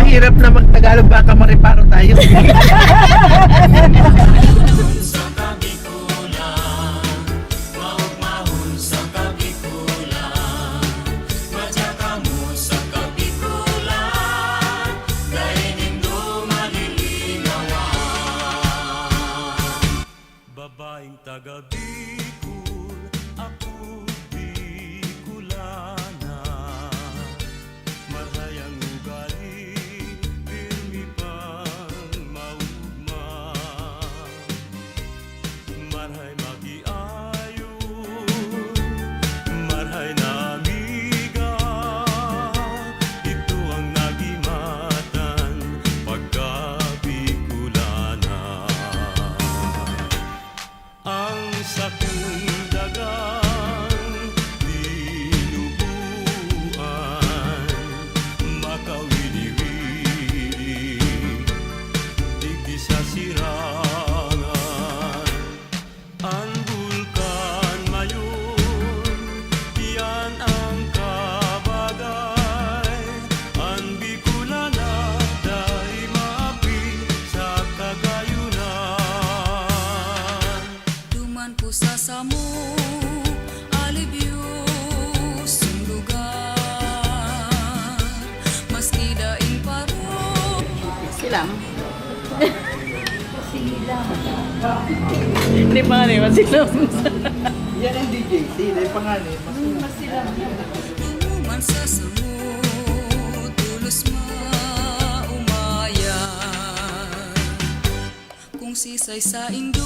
hirap na mag-Tagalog, baka mariparo tayo. Taga paro Silang. Hindi pa nga rin, masilang. Yan ang DJ, pangalan. Duman sa samo, tulos maumayan Kung sisay sa indo